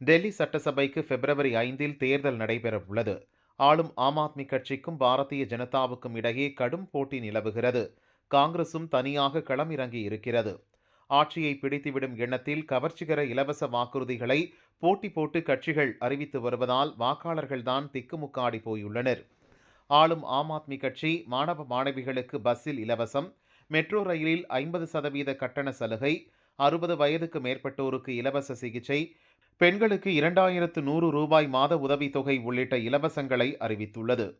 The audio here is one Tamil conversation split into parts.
டெல்லி சட்டசபைக்கு பிப்ரவரி ஐந்தில் தேர்தல் நடைபெற உள்ளது ஆளும் ஆம் ஆத்மி கட்சிக்கும் பாரதிய ஜனதாவுக்கும் இடையே கடும் போட்டி நிலவுகிறது. காங்கிரசும் தனியாக களமிறங்கி இருக்கிறது. ஆட்சியை பிடித்துவிடும் எண்ணத்தில் கவர்ச்சிகர இலவச வாக்குறுதிகளை போட்டி போட்டு கட்சிகள் அறிவித்து வருவதால் வாக்காளர்கள்தான் திக்குமுக்காடி போயுள்ளனர். ஆளும் ஆம் ஆத்மி கட்சி மாணவ மாணவிகளுக்கு பஸ்ஸில் இலவசம் மெட்ரோ ரயிலில் ஐம்பது சதவீத கட்டண சலுகை அறுபது வயதுக்கு மேற்பட்டோருக்கு இலவச சிகிச்சை பெண்களுக்கு இரண்டாயிரத்து நூறு ரூபாய் மாத உதவித்தொகை உள்ளிட்ட இலவசங்களை அறிவித்துள்ளது.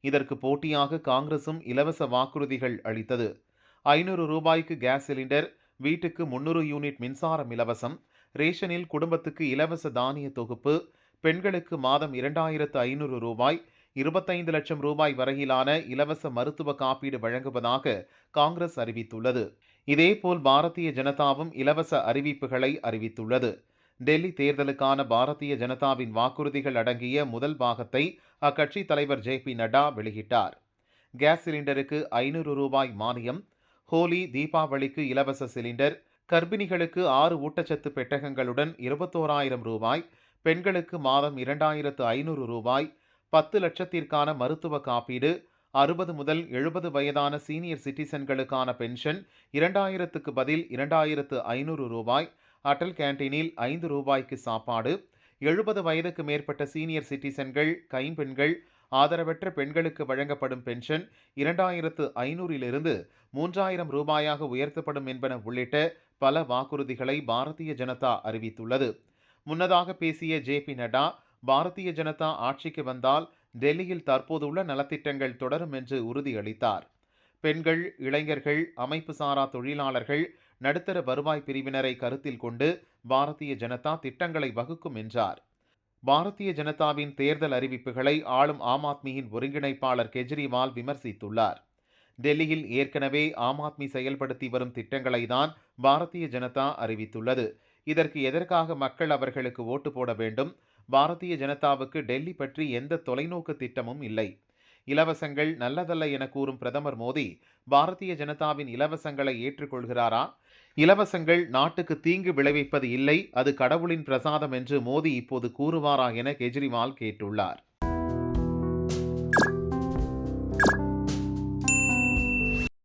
இதற்கு போட்டியாக காங்கிரசும் இலவச வாக்குறுதிகள் அளித்தது. ஐநூறு ரூபாய்க்கு கேஸ் சிலிண்டர் வீட்டுக்கு முன்னூறு யூனிட் மின்சாரம் இலவசம் ரேஷனில் குடும்பத்துக்கு இலவச தானிய தொகுப்பு பெண்களுக்கு மாதம் இரண்டாயிரத்து ஐநூறு ரூபாய் இருபத்தைந்து லட்சம் ரூபாய் வரையிலான இலவச மருத்துவ காப்பீடு வழங்குவதாக காங்கிரஸ் அறிவித்துள்ளது. இதேபோல் பாரதிய ஜனதாவும் இலவச அறிவிப்புகளை அறிவித்துள்ளது. டெல்லி தேர்தலுக்கான பாரதிய ஜனதாவின் வாக்குறுதிகள் அடங்கிய முதல் பாகத்தை அக்கட்சி தலைவர் ஜே பி நட்டா வெளியிட்டார். கேஸ் சிலிண்டருக்கு ஐநூறு ரூபாய் மானியம் ஹோலி தீபாவளிக்கு இலவச சிலிண்டர் கர்ப்பிணிகளுக்கு ஆறு ஊட்டச்சத்து பெட்டகங்களுடன் இருபத்தோராயிரம் ரூபாய் பெண்களுக்கு மாதம் இரண்டாயிரத்து ஐநூறு ரூபாய் பத்து லட்சத்திற்கான மருத்துவ காப்பீடு அறுபது முதல் எழுபது வயதான சீனியர் சிட்டிசன்களுக்கான பென்ஷன் இரண்டாயிரத்துக்கு பதில் இரண்டாயிரத்து ஐநூறு ரூபாய் அட்டல் கேண்டீனில் ஐந்து ரூபாய்க்கு சாப்பாடு எழுபது வயதுக்கு மேற்பட்ட சீனியர் சிட்டிசன்கள் கைம்பெண்கள் ஆதரவற்ற பெண்களுக்கு வழங்கப்படும் பென்ஷன் இரண்டாயிரத்து ஐநூறிலிருந்து மூன்றாயிரம் ரூபாயாக உயர்த்தப்படும் என்பன உள்ளிட்ட பல வாக்குறுதிகளை பாரதிய ஜனதா அறிவித்துள்ளது. முன்னதாக பேசிய ஜே பி நட்டா பாரதிய ஜனதா ஆட்சிக்கு வந்தால் டெல்லியில் தற்போதுள்ள நலத்திட்டங்கள் தொடரும் என்று உறுதியளித்தார். பெண்கள் இளைஞர்கள் அமைப்பு சாரா தொழிலாளர்கள் நடுத்தர வருவாய் பிரிவினரை கருத்தில் கொண்டு பாரதிய ஜனதா திட்டங்களை வகுக்கும் என்றார். பாரதிய ஜனதாவின் தேர்தல் அறிவிப்புகளை ஆளும் ஆம் ஆத்மியின் ஒருங்கிணைப்பாளர் கெஜ்ரிவால் விமர்சித்துள்ளார். டெல்லியில் ஏற்கனவே ஆம் ஆத்மி செயல்படுத்தி வரும் திட்டங்களை தான் பாரதிய ஜனதா அறிவித்துள்ளது. இதற்கு எதற்காக மக்கள் அவர்களுக்கு ஓட்டு போட வேண்டும்? பாரதிய ஜனதாவுக்கு டெல்லி பற்றி எந்த தொலைநோக்கு திட்டமும் இல்லை. இலவசங்கள் நல்லதல்ல என கூறும் பிரதமர் மோடி பாரதிய ஜனதாவின் இலவசங்களை ஏற்றுக்கொள்கிறாரா? இலவசங்கள் நாட்டுக்கு தீங்கு விளைவிப்பது இல்லை அது கடவுளின் பிரசாதம் என்று மோடி இப்போது கூறுவாரா என கெஜ்ரிவால் கேட்டுள்ளார்.